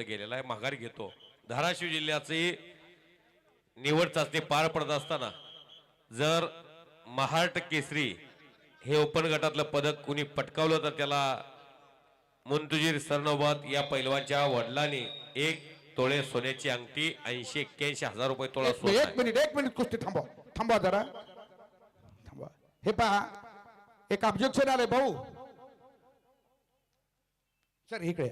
शब्द केलेला आहे माघार घेतो. धाराशिव जिल्ह्याची निवड चाचणी पार पडत असताना जर महाराष्ट्र केसरी हे ओपन गटातलं पदक कुणी पटकावलं तर त्याला मुंतुजीर सरनोबत या पैलवानच्या वडिलांनी एक तोळे सोन्याची अंगठी ऐंशी एक्क्याऐंशी हजार रुपये तोळा एक एक मिनिट एक मिनिट कुस्ती थांबवा. थांबवा जरा. थांबवा. हे पहा एक ऑब्जेक्शन आलंय भाऊ. सर इकडे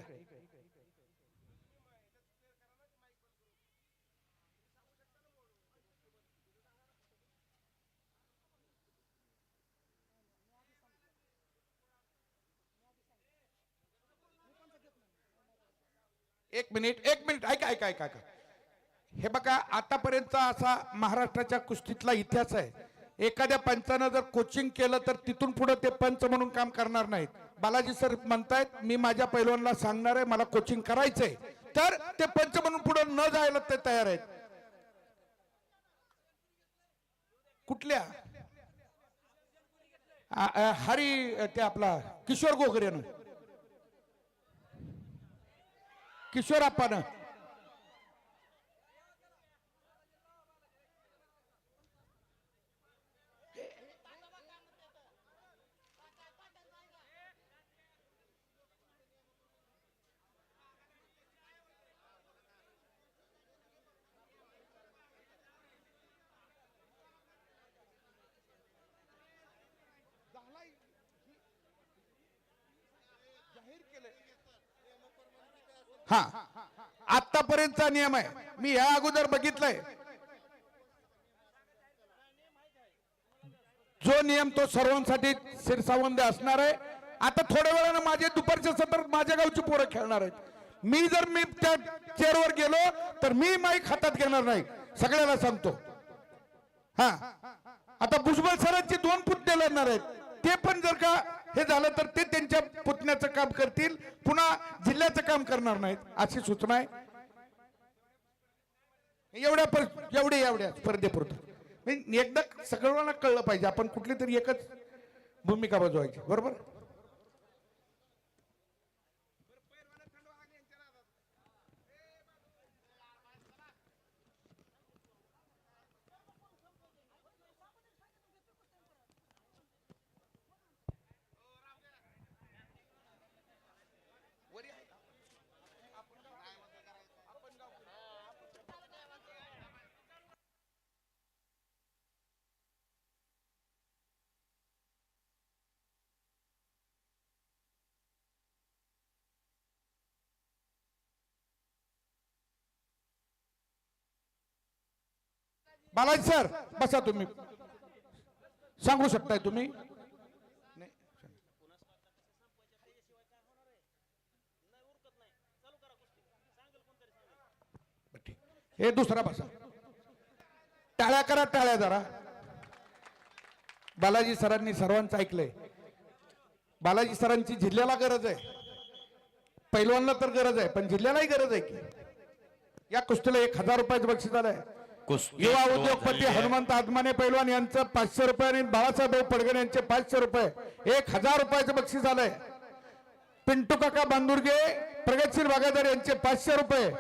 एक मिनिट एक मिनिट ऐका ऐका ऐका ऐका. हे बघा आतापर्यंतचा असा महाराष्ट्राच्या कुस्तीतला इतिहास आहे. एखाद्या पंचानं जर कोचिंग केलं तर तिथून पुढे ते पंच म्हणून काम करणार नाहीत. बालाजी सर म्हणतायत मी माझ्या पैलवानला सांगणार आहे मला कोचिंग करायचंय. तर ते पंच म्हणून पुढे न जायला ते तयार आहेत. कुठल्या? हरी ते आपला किशोर गोगरेनं. किशोर हा. आतापर्यंतचा नियम आहे. मी या अगोदर बघितलंय. जो नियम तो सर्वांसाठी शिरसावंद असणार आहे. आता थोड्या वेळानं माझे दुपारच्या सत्र माझ्या गावची पोरं खेळणार आहेत. मी जर मी त्या चेअरवर गेलो तर मी माईक हातात घेणार नाही. सगळ्याला सांगतो. हा. आता भुजबळ सरांचे दोन पुतणे लढणार आहेत. ते पण जर का हे झालं तर ते त्यांच्या पुतण्याचं काम करतील पुन्हा जिल्ह्याचं काम करणार नाहीत अशी सूचना आहे. एवढ्या पर एवढे एवढ्या स्पर्धेपुरतं. म्हणजे एकदा सगळ्यांना कळलं पाहिजे आपण कुठली तरी एकच भूमिका बजवायची बरोबर? बालाजी सर बसा तुम्ही. सांगू शकताय तुम्ही? हे दुसरा बसा. टाळ्या करा टाळ्या जरा बालाजी सरांनी सर्वांचं ऐकलंय. बालाजी सरांची जिल्ह्याला गरज आहे. पैलवानला तर गरज आहे पण जिल्ह्यालाही गरज आहे की. या कुस्तीला एक हजार रुपयाचं बक्षीस आलंय. युवा उद्योगपती. हनुमंत आदमाने पैलवान यांचं पाचशे रुपये आणि बाळासाहेब पडगण यांचे पाचशे रुपये. एक हजार रुपयाचं बक्षीस आलंय. पिंटू काका बांदुर्गे प्रगतशील बागायदार यांचे पाचशे रुपये.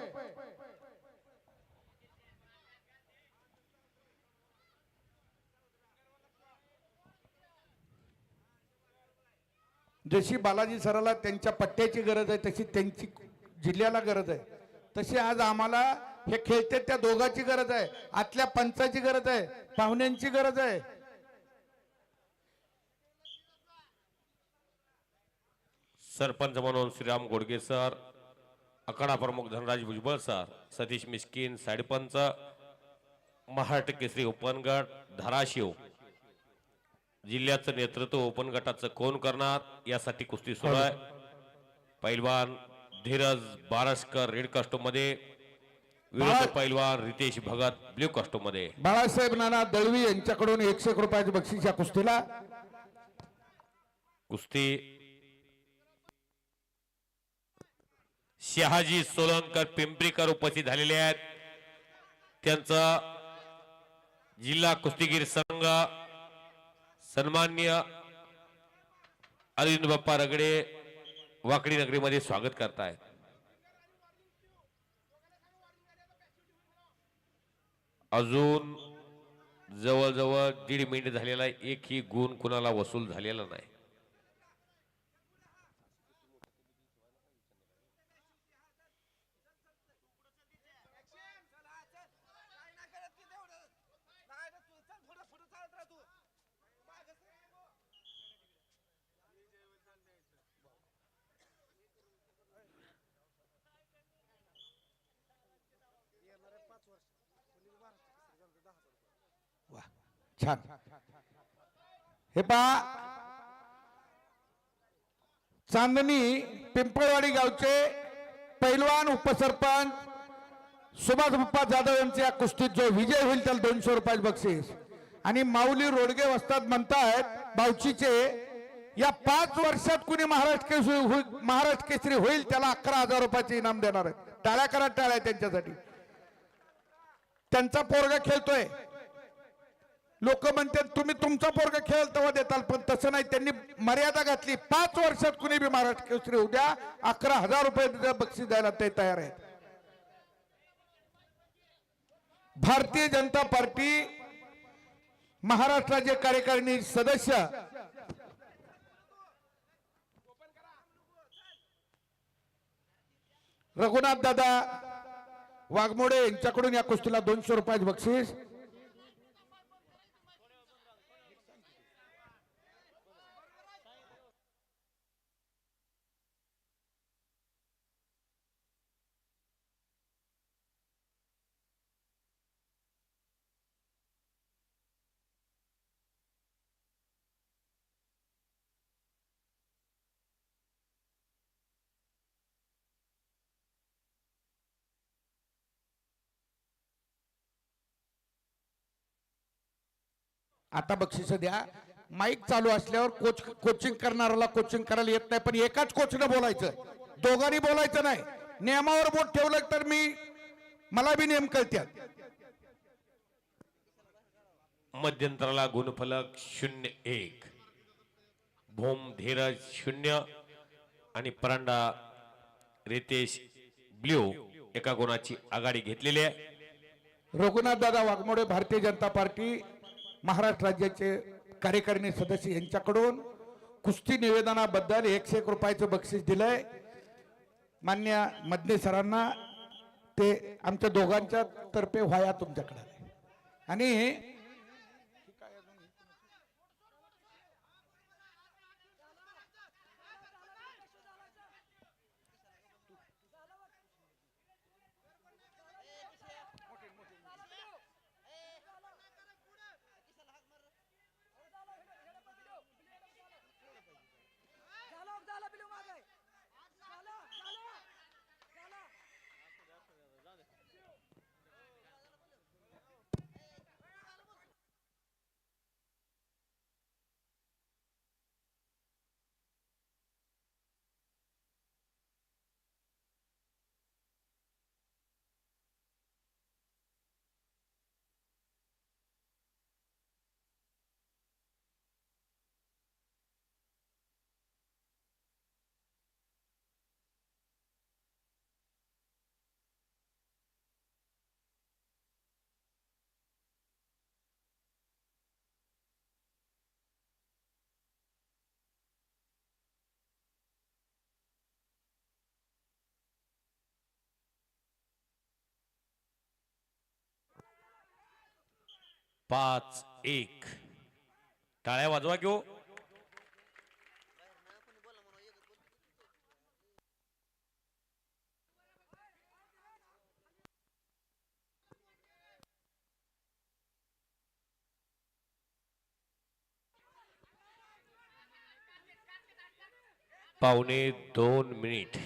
जशी बालाजी सराला त्यांच्या पट्ट्याची गरज आहे तशी त्यांची जिल्ह्याला गरज आहे. तशी आज आम्हाला हे खेळते त्या दोघांची गरज आहे. आतल्या पंचाची गरज आहे. पाहुण्यांची गरज आहे. सरपंच म्हणून श्रीराम गोडगे सर अखाडा प्रमुख धनराज भुजबळ सर सतीश मिस्किन साडेपंच महाराष्ट्र केसरी ओपन गट धाराशिव. जिल्ह्याचं नेतृत्व ओपन गटाचं कोण करणार यासाठी कुस्ती सुरू आहे. पैलवान धीरज बारसकर रेड कास्टो बाळा- पैलवान रितेश भगत ब्ल्यू कास्टो मध्ये बाळासाहेब नाना दळवी यांच्याकडून एकशे एक रुपयाचे बक्षीस या कुस्तीला. कुस्ती शहाजी सोलंकर पिंपरीकर उपस्थित झालेले आहेत. त्यांचा जिल्हा कुस्तीगीर संघ सन्मान्य अरविंद बाप्पा रगडे वाकडी नगरीमध्ये स्वागत करतायत. अजून जवळजवळ दीड मिनिट झालेला आहे. एकही गुण कुणाला वसूल झालेला नाही. वा छान. हे पा चांदणी पिंपळवाडी गावचे पैलवान उपसरपंच सुभाष बप्पा जाधव यांच्या या कुस्तीत जो विजय होईल त्याला दोनशे रुपयाचे बक्षीस. आणि माऊली रोडगे वस्तात म्हणतायत बावचीचे या पाच वर्षात कुणी महाराष्ट्र केसरी होईल- महाराष्ट्र केसरी होईल त्याला अकरा हजार रुपयाचे इनाम देणार आहेत. टाळ्या करा टाळ्या त्यांच्यासाठी. त्यांचा पोरगा खेळतोय. लोक म्हणतात तुम्ही तुमचा पोरग खेळ तेव्हा देताल पण तसं नाही. त्यांनी मर्यादा घातली. पाच वर्षात कुणी बी महाराष्ट्र केसरी उद्या अकरा हजार रुपये बक्षीस द्यायला ते तयार आहेत. भारतीय जनता पार्टी महाराष्ट्राचे कार्यकारिणी सदस्य रघुनाथ दादा वाघमोडे यांच्याकडून या कुस्तीला दोनशे रुपयाचे बक्षीस. आता बक्षीस द्या. माईक चालू असल्यावर कोच कोचिंग करणाऱ्याला कोचिंग करायला येत नाही पण एकाच कोचनं बोलायचं. दोघांनी बोलायचं नाही. नियमावर बोट ठेवलं तर मी मला बी नियम कळत्यात. मध्यंतराला गुणफलक शून्य एक. भोम धीरज शून्य आणि परांडा रितेश ब्ल्यू एका गुणाची आघाडी घेतलेली आहे. रघुनाथ दादा वाघमोडे भारतीय जनता पार्टी. महाराष्ट्र राज्याचे कार्यकारिणी सदस्य यांच्याकडून कुस्ती निवेदनाबद्दल एकशे एक रुपयाचं बक्षीस दिलंय. मान्य मदने सरांना ते आमच्या दोघांच्या तर्फे व्हाया तुमच्याकडे. आणि पाच एक. टाळ्या वाजवा घेऊ हो? पावणे दोन मिनिट.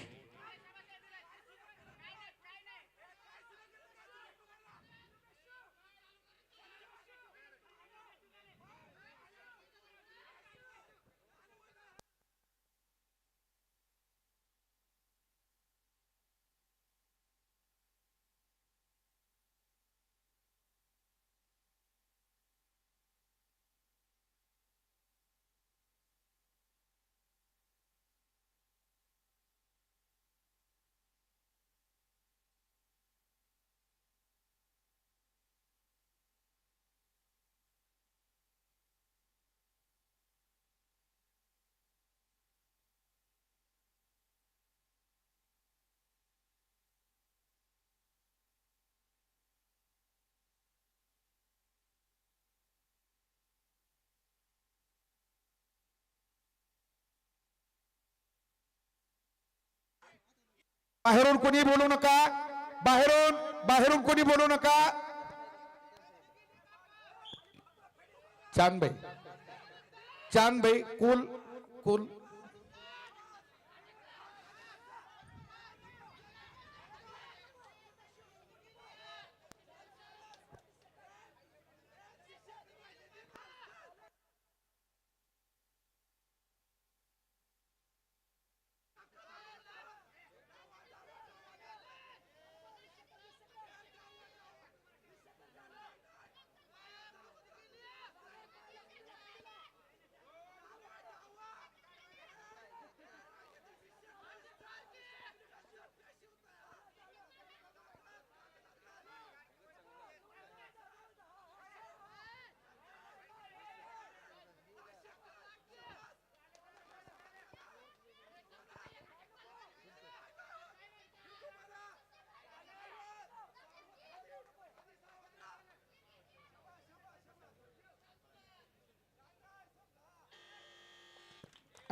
बाहेरून कोणी बोलू नका. बाहेरून बाहेरून कोणी बोलू नका. चांदबाई. चांदबाई कुल कुल.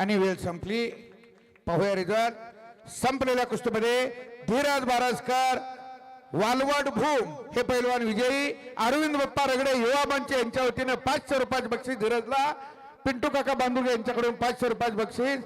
आणि वेळ संपली. पाहूया रिझल्ट. संपलेल्या कुस्तीमध्ये धीरज बाराजकर वालवड भूम हे पैलवान विजयी अरविंद बाप्पा रगडे युवा मंच यांच्या वतीनं पाचशे रुपयाचे बक्षीस धीरजला पिंटू काका बांधुगे यांच्याकडून पाचशे रुपयाचे बक्षीस.